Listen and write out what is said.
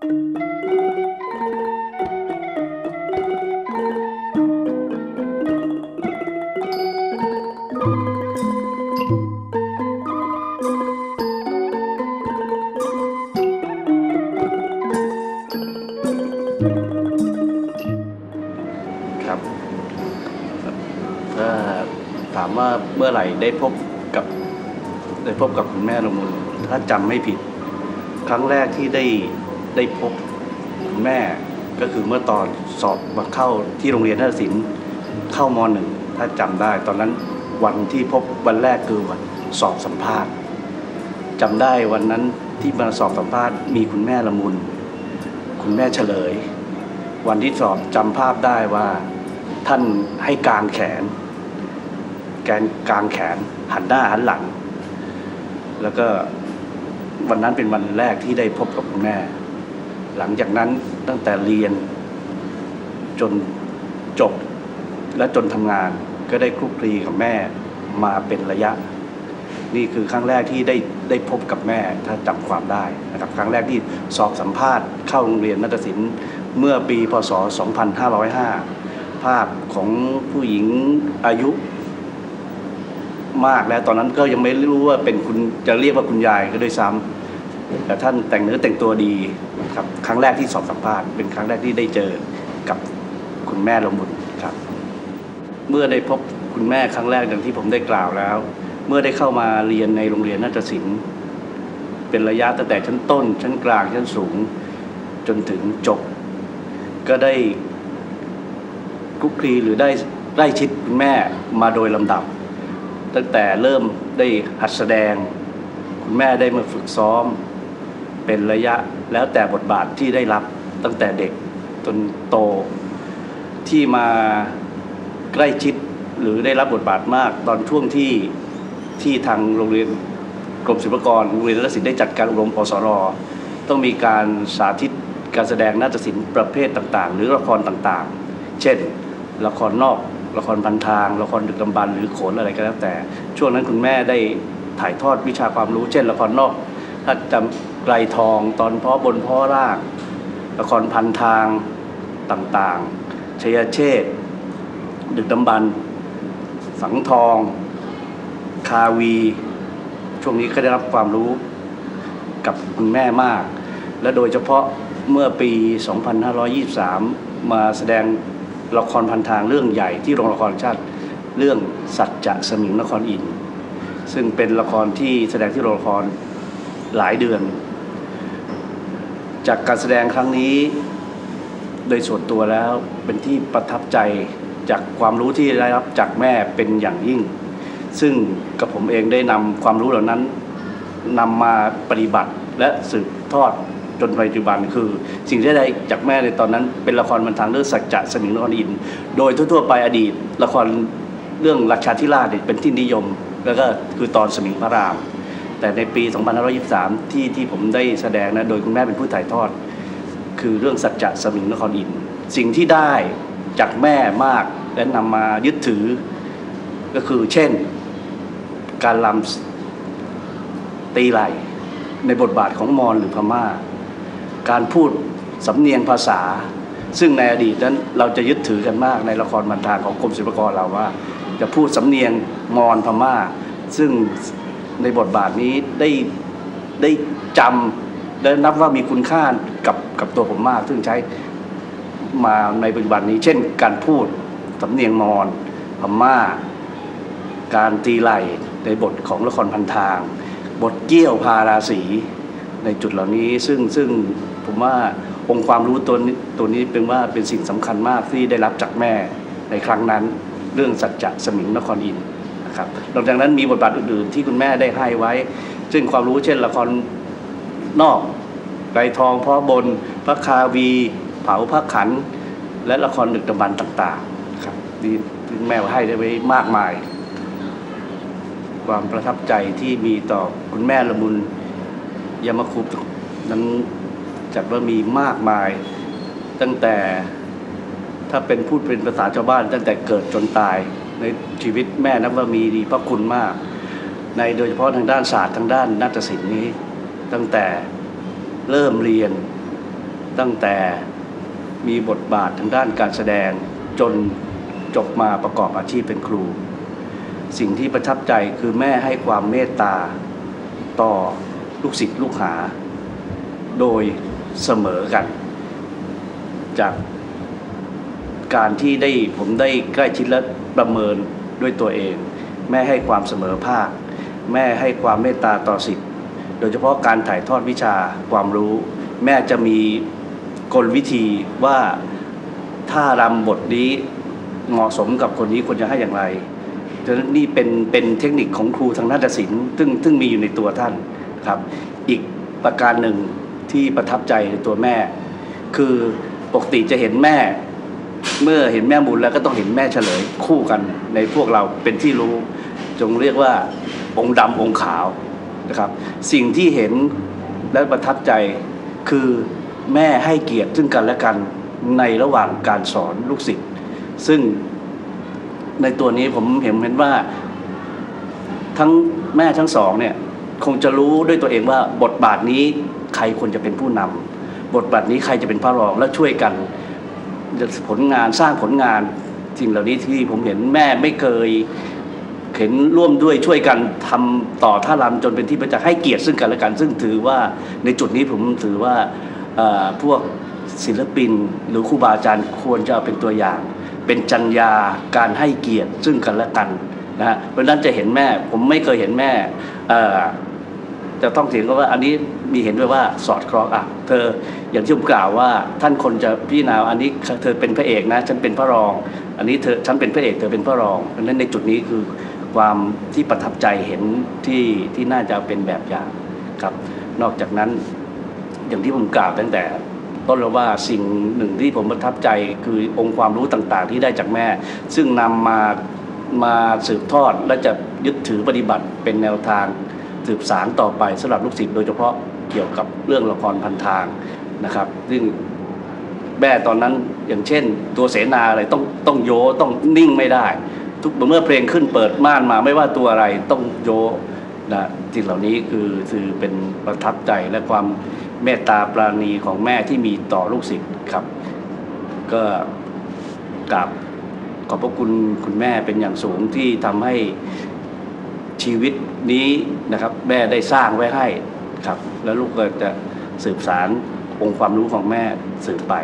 ครับถ้าถามว่าเมื่อไหร่ได้พบกับ ได้พบกับคุณแม่ละมุนถ้าจำไม่ผิด ครั้งแรกที่ได้ ได้พบคุณแม่ก็คือเมื่อตอนสอบมาเข้าที่โรงเรียนนาฏศิลป์เข้ามหนึ่งถ้าจำได้ ตอนนั้นวันที่พบวันแรกคือวันสอบสัมภาษณ์จำได้วันนั้นที่มาสอบสัมภาษณ์มีคุณแม่ละมุน คุณแม่เฉลย วันที่สอบจำภาพได้ว่าท่านให้กางแขน แกนกางแขนหันหน้าหันหลัง แล้วก็วันนั้นเป็นวันแรกที่ได้พบกับคุณแม่ หลังจากนั้นตั้งแต่เรียนจนจบและจนทำงานก็ได้คลุกคลีกับแม่มาเป็นระยะ นี่คือครั้งแรกที่ได้ได้พบกับแม่ถ้าจำความได้นะครับครั้งแรกที่สอบสัมภาษณ์เข้าโรงเรียนนาฏศิลป์เมื่อปีพศ 2505 ภาพของผู้หญิงอายุมากแล้วตอนนั้นก็ยังไม่รู้ว่าเป็นคุณจะเรียกว่าคุณยายก็ด้วยซ้ำ แต่ท่านแต่งเนื้อแต่งตัวดีครับครั้งแรกที่สอบสัมภาษณ์เป็นครั้งแรกที่ได้เจอกับคุณแม่ละมุนครับ เมื่อได้พบคุณแม่ครั้งแรกอย่างที่ผมได้กล่าวแล้ว เมื่อได้เข้ามาเรียนในโรงเรียนนาฏศิลป์เป็นระยะตั้งแต่ชั้นต้น ชั้นกลางชั้นสูงจนถึงจบ ก็ได้คุกคีหรือได้ใกล้ชิดคุณแม่มาโดยลำดับ ตั้งแต่เริ่มได้หัดแสดง คุณแม่ได้มาฝึกซ้อม เป็นระยะแล้วแต่บทบาทที่ได้รับตั้งแต่เด็กจนโต ที่มาใกล้ชิดหรือได้รับบทบาทมาก ตอนช่วงที่ที่ทางโรงเรียนกรมศิลปากรโรงเรียนรัศิลป์ได้จัดการอบรมปสรต้องมีการสาธิตการแสดงนาฏศิลป์ประเภทต่างๆ หรือละครต่างๆ เช่น ละครนอก ละครพันทาง ละครดึกดำบรรหรือโขนอะไรก็แล้วแต่ ช่วงนั้นคุณแม่ได้ถ่ายทอดวิชาความรู้ เช่น ละครนอก ถ้าจำ ไกลทอง ตอนพ่อบนพ่อร่างละครพันทางต่างๆ ชยเชษดึกดำบรรสังทอง คาวี ช่วงนี้ก็ได้รับความรู้กับคุณแม่มาก และโดยเฉพาะเมื่อปี 2523 มาแสดงละครพันทางเรื่องใหญ่ที่โรงละครชาติเรื่องสัจจะสมิงนครอิน ซึ่งเป็นละครที่แสดงที่โรงละครหลายเดือน จากการแสดงครั้งนี้ โดยส่วนตัวแล้วเป็นที่ประทับใจจากความรู้ที่ได้รับจากแม่เป็นอย่างยิ่ง ซึ่งกับผมเองได้นำความรู้เหล่านั้นนำมาปฏิบัติและสืบทอดจนปัจจุบันคือ สิ่งที่ได้จากแม่ในตอนนั้น เป็นละครบันทางเรื่องสัจจะสมิงนครอิน โดยทั่วๆไปอดีต ละครเรื่องราชาธิราชเนี่ยเป็นที่นิยม แล้วก็คือตอนสมิงพระราม แต่ในปี 2523 ที่ที่ผมได้แสดงนะโดยคุณแม่เป็นผู้ถ่ายทอด คือเรื่องสัจจะสมิงนครอินสิ่งที่ได้จากแม่มากและนำมายึดถือ ก็คือเช่น การลำตีไหลในบทบาทของมอญหรือพม่า การพูดสำเนียงภาษา ซึ่งในอดีตนั้นเราจะยึดถือกันมากในละครบันทางของกรมศิลปากรเราว่า จะพูดสำเนียงมอญพม่า ซึ่ง ในบทบาทนี้ได้ได้จำและนับว่ามีคุณค่ากับกับตัวผมมาก ซึ่งใช้มาในปัจจุบันนี้ เช่น การพูดสำเนียงมอญพม่า การตีไหลในบทของละครพันทาง บทเกี้ยวพาราศีในจุดเหล่านี้ซึ่งซึ่งผมว่าองค์ความรู้ตัวนี้ตัวนี้เป็นว่าเป็นสิ่งสำคัญมากที่ได้รับจากแม่ในครั้งนั้น เรื่องสัจจะสมิงนครอินทร์ นะครับนอกจากนั้นมีบทบาทอื่นๆ ที่คุณแม่ได้ให้ไว้ ซึ่งความรู้เช่นละครนอกไกรทองพ่อบนพระคาวี เผาพระขัน และละครดึกดำบรรต่างๆครับที่ที่แม่ให้ได้ไว้มากมาย ความประทับใจที่มีต่อคุณแม่ละมุนยามาคุปนั้นจัดว่ามีมากมาย ตั้งแต่ถ้าเป็นพูดเป็นภาษาชาวบ้าน ตั้งแต่เกิดจนตาย ในชีวิตแม่นับว่ามีดีพระคุณมาก ในโดยเฉพาะทางด้านศาสตร์ทางด้านนาฏศิลป์นี้ ตั้งแต่เริ่มเรียน ตั้งแต่มีบทบาททางด้านการแสดงจนจบมาประกอบอาชีพเป็นครู สิ่งที่ประทับใจคือแม่ให้ความเมตตาต่อลูกศิษย์ลูกหา โดยเสมอกัน จากการที่ได้ผมได้ใกล้ชิดและ ประเมินด้วยตัวเอง แม่ให้ความเสมอภาค แม่ให้ความเมตตาต่อศิษย์โดยเฉพาะการถ่ายทอดวิชาความรู้ แม่จะมีกลวิธีว่าถ้ารำบทนี้เหมาะสมกับคนนี้ควรจะให้อย่างไรดังนั้นนี่เป็นเป็นเทคนิคของครูทางนาฏศิลป์ซึ่งซึ่งมีอยู่ในตัวท่านครับ อีกประการหนึ่งที่ประทับใจในตัวแม่ คือปกติจะเห็นแม่ เมื่อเห็นแม่บุญแล้วก็ต้องเห็นแม่เฉลยคู่กันในพวกเราเป็นที่รู้ จงเรียกว่าองค์ดำองค์ขาวนะครับ สิ่งที่เห็นและประทับใจคือแม่ให้เกียรติซึ่งกันและกันในระหว่างการสอนลูกศิษย์ซึ่งในตัวนี้ผมเห็นเห็นว่าทั้งแม่ทั้งสองเนี่ยคงจะรู้ด้วยตัวเองว่าบทบาทนี้ใครควรจะเป็นผู้นำบทบาทนี้ใครจะเป็นพระรองและช่วยกัน ผลงานสร้างผลงานสิ่งเหล่านี้ที่ผมเห็นแม่ไม่เคยเห็นร่วมด้วยช่วยกันทำต่อท่ารำจนเป็นที่ประจักษ์ให้เกียรติซึ่งกันและกัน ซึ่งถือว่าในจุดนี้ผมถือว่าพวกศิลปินหรือครูบาอาจารย์ควรจะเอาเป็นตัวอย่าง เป็นจรรยาการให้เกียรติซึ่งกันและกันนะฮะเพราะนั้นจะเห็นแม่ผมไม่เคยเห็นแม่ จะต้องเถียงกันว่าอันนี้มีเห็นด้วยว่าสอดคล้องอะเธออย่างที่ผมกล่าวว่าท่านคนจะพิจารณาอันนี้เธอเป็นพระเอกนะฉันเป็นพระรอง อันนี้เธอฉันเป็นพระเอกเธอเป็นพระรองเพราะฉะนั้นในจุดนี้คือความที่ประทับใจเห็นที่ที่น่าจะเป็นแบบอย่างครับ นอกจากนั้นอย่างที่ผมกล่าวตั้งแต่ต้นแล้วว่าสิ่งหนึ่งที่ผมประทับใจคือองค์ความรู้ต่างๆ ที่ได้จากแม่ ซึ่งนำมามาสืบทอดและจะยึดถือปฏิบัติเป็นแนวทาง สืบสารต่อไปสำหรับลูกศิษย์โดยเฉพาะเกี่ยวกับเรื่องละครพันทางนะครับ ซึ่งแม่ตอนนั้นอย่างเช่น ตัวเสนาอะไรต้องต้องโยต้องนิ่งไม่ได้ ทุกเมื่อเพลงขึ้นเปิดม่านมาไม่ว่าตัวอะไรต้องโยนะสิ่งเหล่านี้คือคือเป็นประทับใจและความเมตตาปราณีของแม่ที่มีต่อลูกศิษย์ครับ ก็กราบขอบพระคุณคุณแม่เป็นอย่างสูงที่ทำให้ ชีวิตนี้นะครับแม่ได้สร้างไว้ให้ครับ แล้วลูกก็จะสืบสารองค์ความรู้ของแม่สืบไป